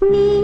Me.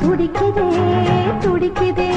துடிக்குதே துடிக்குதே.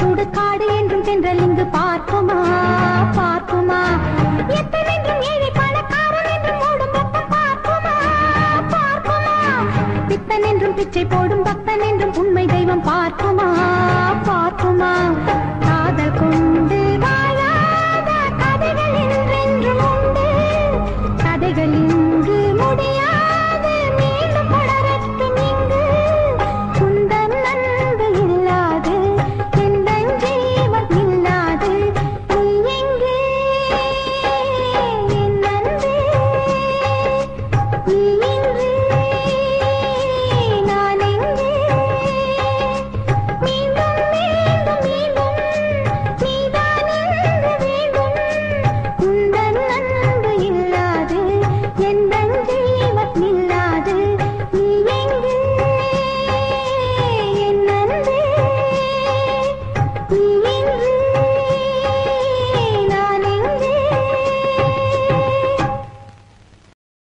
சுடுகாடு என்றும் சென்றல் இங்கு பார்க்குமா? பார்க்குமா? எத்தனை என்றும் ஏழை பணக்காரன் என்றும் ஓடும் பக்கம் பார்க்குமா? பார்க்குமா? பித்தன் என்றும் பிச்சை போடும் பக்தன் என்றும் உண்மை தெய்வம் பார்க்குமா?